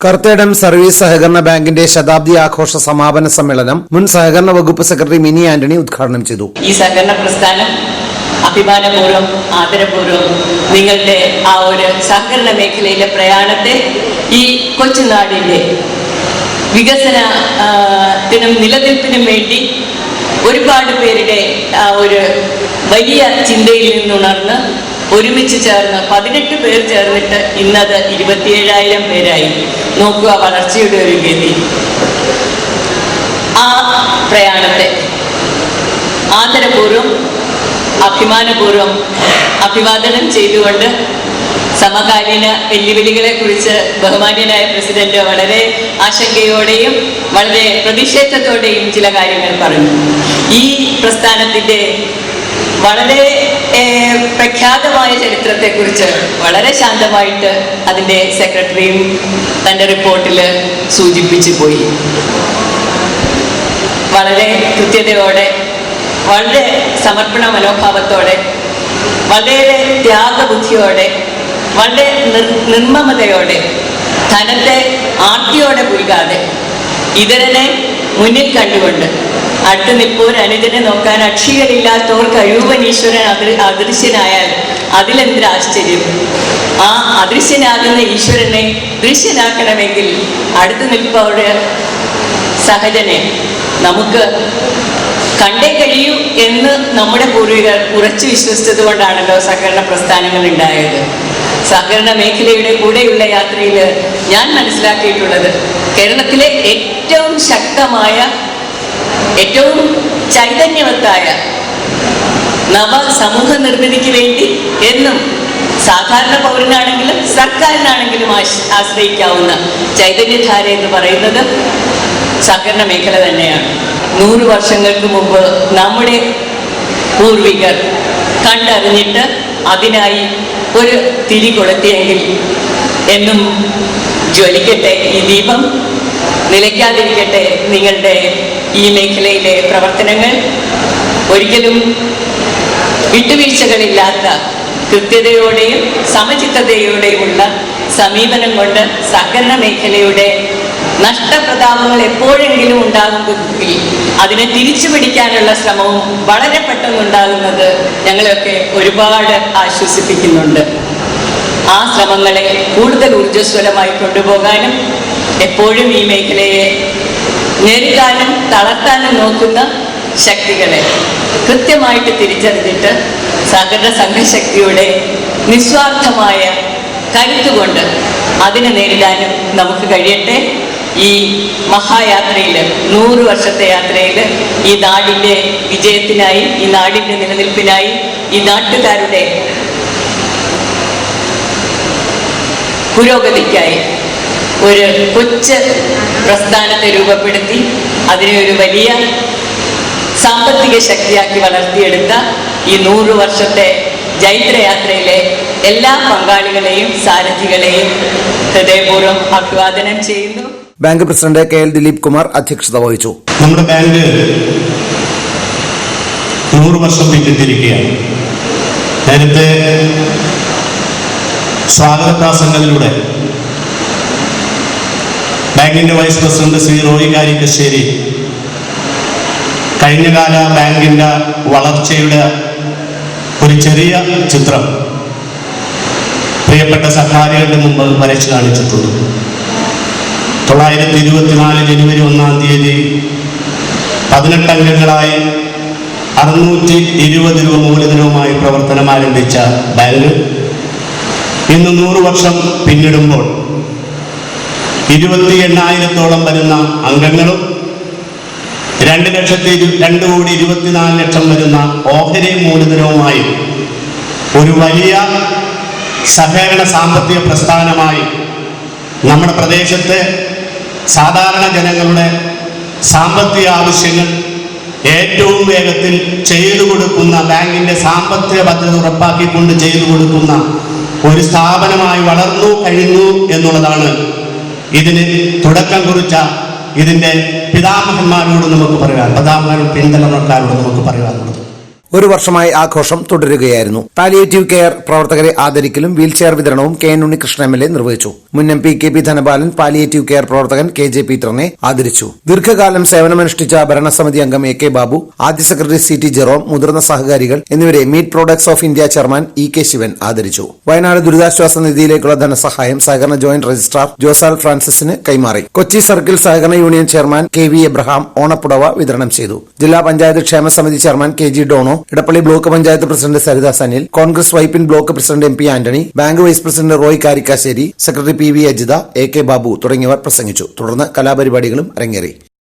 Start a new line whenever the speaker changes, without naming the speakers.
Karthedam service സഹകരണ ബാങ്കിന്റെ ശതാബ്ദി ആഘോഷ സമാപന സമ്മേളനം മുൻ സഹകരണ വകുപ്പ് സെക്രട്ടറി മിനി ആന്റണി ഉദ്ഘാടനം ചെയ്തു.
ഈ സഹകരണ പ്രസ്ഥാനം അഭിമാനപൂർവം ആദരപൂർവം നിങ്ങളുടെ ആ ഒരു സഹകരണ മേഖലയിലെ പ്രയാണത്തെ ഈ കൊച്ചുനാടിന്റെ വികസനത്തിനും നിലനിൽപ്പിനും വേണ്ടി ഒരുപാട് പേരുടെ ആ ഒരു വലിയ ചിന്തയിൽ നിന്നുണർന്ന് ഒരുമിച്ച് ചേർന്ന് പതിനെട്ട് പേർ ചേർന്നിട്ട് ഇന്നത് ഇരുപത്തിയേഴായിരം പേരായി. നോക്കുക വളർച്ചയുടെ ഒരു ഗതി. ആ പ്രയാണത്തെ ആദരപൂർവം അഭിമാനപൂർവം അഭിവാദനം ചെയ്തുകൊണ്ട് സമകാലീന വെല്ലുവിളികളെ കുറിച്ച് ബഹുമാന്യനായ പ്രസിഡന്റ് വളരെ ആശങ്കയോടെയും വളരെ പ്രതിഷേധത്തോടെയും ചില കാര്യങ്ങൾ പറഞ്ഞു. ഈ പ്രസ്ഥാനത്തിന്റെ വളരെ പ്രഖ്യാതമായ ചരിത്രത്തെക്കുറിച്ച് വളരെ ശാന്തമായിട്ട് അതിന്റെ സെക്രട്ടറിയും തന്റെ റിപ്പോർട്ടിൽ സൂചിപ്പിച്ചു പോയി. വളരെ കൃത്യതയോടെ വളരെ സമർപ്പണ മനോഭാവത്തോടെ വളരെ ത്യാഗബുദ്ധിയോടെ വളരെ നിർ നിർമ്മമതയോടെ ധനത്തെ ആർത്തിയോടെ പുരുകാതെ ഇതരനെ മുന്നിൽ കണ്ടുകൊണ്ട് അടുത്ത് ഒരു അനുജനെ നോക്കാൻ അക്ഷീകരില്ലാത്തവർ കഴിവൻ ഈശ്വരൻ അദൃ അദൃശ്യനായാൽ അതിലെന്തൊരു ആശ്ചര്യം? ആ അദൃശ്യനാകുന്ന ഈശ്വരനെ ദൃശ്യനാക്കണമെങ്കിൽ അടുത്ത് നിൽപ്പവരുടെ സഹജനെ നമുക്ക് കണ്ടേ കഴിയൂ എന്ന് നമ്മുടെ പൂർവികർ ഉറച്ചു വിശ്വസിച്ചത് കൊണ്ടാണല്ലോ സഹകരണ പ്രസ്ഥാനങ്ങൾ ഉണ്ടായത്. സഹകരണ മേഖലയുടെ കൂടെയുള്ള യാത്രയിൽ ഞാൻ മനസ്സിലാക്കിയിട്ടുള്ളത് കേരളത്തിലെ ഏറ്റവും ശക്തമായ ഏറ്റവും ചൈതന്യവത്തായ നവ സമൂഹ നിർമ്മിതിക്ക് വേണ്ടി എന്നും സാധാരണ പൗരനാണെങ്കിലും സർക്കാരിനാണെങ്കിലും ആശ് ആശ്രയിക്കാവുന്ന ചൈതന്യധാര എന്ന് പറയുന്നത് സഹകരണ മേഖല തന്നെയാണ്. നൂറ് വർഷങ്ങൾക്ക് മുമ്പ് നമ്മുടെ പൂർവികർ കണ്ടറിഞ്ഞിട്ട് അതിനായി ഒരു തിരി കൊളുത്തിയെങ്കിൽ എന്നും ജ്വലിക്കട്ടെ ഈ ദീപം. നിലയ്ക്കാതിരിക്കട്ടെ നിങ്ങളുടെ ഈ മേഖലയിലെ പ്രവർത്തനങ്ങൾ. ഒരിക്കലും വിട്ടുവീഴ്ചകളില്ലാത്ത കൃത്യതയോടെയും സമചിത്തതയോടെയുമുള്ള സമീപനം കൊണ്ട് സഹകരണ മേഖലയുടെ നഷ്ടപ്രതാപങ്ങൾ എപ്പോഴെങ്കിലും ഉണ്ടാകുമെങ്കിൽ അതിനെ തിരിച്ചു പിടിക്കാനുള്ള ശ്രമവും വളരെ പെട്ടെന്നുണ്ടാകുന്നത് ഞങ്ങളെയൊക്കെ ഒരുപാട് ആശ്വസിപ്പിക്കുന്നുണ്ട്. ആ ശ്രമങ്ങളെ കൂടുതൽ ഊർജസ്വലമായി കൊണ്ടുപോകാനും എപ്പോഴും ഈ മേഖലയെ നേരിടാനും തളർത്താനും നോക്കുന്ന ശക്തികളെ കൃത്യമായിട്ട് തിരിച്ചറിഞ്ഞിട്ട് സഹകരണ സംഘശക്തിയുടെ നിസ്വാർത്ഥമായ കരുത്തുകൊണ്ട് അതിനെ നേരിടാനും നമുക്ക് കഴിയട്ടെ. ഈ മഹായാത്രയിൽ നൂറ് വർഷത്തെ യാത്രയിൽ ഈ നാടിന്റെ വിജയത്തിനായി ഈ നാടിന്റെ നിലനിൽപ്പിനായി ഈ നാട്ടുകാരുടെ പുരോഗതിക്കായി ഒരു കൊച്ച് പ്രസ്ഥാനത്തെ രൂപപ്പെടുത്തി അതിനെ ഒരു വലിയ സാമ്പത്തിക ശക്തിയാക്കി വളർത്തിയെടുത്ത ഈ നൂറ് വർഷത്തെ ജൈത്രയാത്രയിലെ എല്ലാ പങ്കാളികളെയും സാരഥികളെയും ഹൃദയപൂർവം അഭിവാദനം ചെയ്യുന്നു.
Bank president K L Dileep Kumar അധ്യക്ഷത വഹിച്ചു.
നമ്മുടെ ബാങ്ക് നൂറ് വർഷം പിന്നിട്ടിരിക്കുകയാണ്. നേരത്തെ സ്വാഗതപ്രാസംഗത്തിലൂടെ ബാങ്കിന്റെ വൈസ് പ്രസിഡന്റ് ശ്രീ റോയി കാരിക്കശ്ശേരി കഴിഞ്ഞകാല ബാങ്കിന്റെ വളർച്ചയുടെ ഒരു ചെറിയ ചിത്രം പ്രിയപ്പെട്ട സഹാരികളുടെ മുമ്പ് വരച്ചു കാണിച്ചിട്ടുണ്ട്. തൊള്ളായിരത്തി ഇരുപത്തിനാല് ജനുവരി ഒന്നാം തീയതി പതിനെട്ട് അംഗങ്ങളായി അറുന്നൂറ്റി ഇരുപത് രൂപ മൂലധനവുമായി പ്രവർത്തനം ആരംഭിച്ച ബാങ്ക് ഇന്ന് നൂറ് വർഷം പിന്നിടുമ്പോൾ ഇരുപത്തി എണ്ണായിരത്തോളം വരുന്ന അംഗങ്ങളും രണ്ട് ലക്ഷത്തി രണ്ട് കോടി ഇരുപത്തിനാല് ലക്ഷം വരുന്ന ഓഹരി മൂലധനവുമായി ഒരു വലിയ സഹകരണ സാമ്പത്തിക പ്രസ്ഥാനമായി നമ്മുടെ പ്രദേശത്തെ സാധാരണ ജനങ്ങളുടെ സാമ്പത്തിക ആവശ്യങ്ങൾ ഏറ്റവും വേഗത്തിൽ ചെയ്തു കൊടുക്കുന്ന ബാങ്കിന്റെ സാമ്പത്തിക ഭദ്രത ഉറപ്പാക്കിക്കൊണ്ട് ചെയ്തു കൊടുക്കുന്ന ഒരു സ്ഥാപനമായി വളർന്നു കഴിഞ്ഞു എന്നുള്ളതാണ് ഇതിന് തുടക്കം കുറിച്ച ഇതിന്റെ പിതാമഹന്മാരോട് നമുക്ക് പറയാൻ പിതാമഹൻ പിന്തലമുറക്കാരോട് നമുക്ക് പറയാനുള്ളത്.
ഒരു വർഷമായി ആഘോഷം തുടരുകയായിരുന്നു. പാലിയേറ്റീവ് കെയർ പ്രവർത്തകരെ ആദരിക്കലും വീൽചെയർ വിതരണവും K N Unnikrishnan M L A നിർവഹിച്ചു. മുൻ M P K P Dhanapalan palliative care പ്രവർത്തകൻ കെ ജെ പീറ്ററിനെ ആദരിച്ചു. ദീർഘകാലം സേവനമനുഷ്ഠിച്ച ഭരണസമിതി അംഗം എ കെ ബാബു ആദ്യ സെക്രട്ടറി സി ടി ജെറോം മുതിർന്ന സഹകാരികൾ എന്നിവരെ meat products of India chairman E K Sivan ആദരിച്ചു. വയനാട് ദുരിതാശ്വാസ നിധിയിലേക്കുള്ള ധനസഹായം സഹകരണ ജോയിന്റ് രജിസ്ട്രാർ ജോസാൽ ഫ്രാൻസിസിന് കൈമാറി. കൊച്ചി സർക്കിൾ സഹകരണ union chairman K V Abraham ഓണപ്പുടവ വിതരണം ചെയ്തു. ജില്ലാ പഞ്ചായത്ത് ക്ഷേമ സമിതി chairman K G Dono Edappally block panchayat president Saritha Sanil Congress Vypin block president M P Antony bank vice president Roy Karikkassery secretary P V Ajitha A K Babu തുടങ്ങിയവർ പ്രസംഗിച്ചു. തുടർന്ന് കലാപരിപാടികളും അരങ്ങേറി.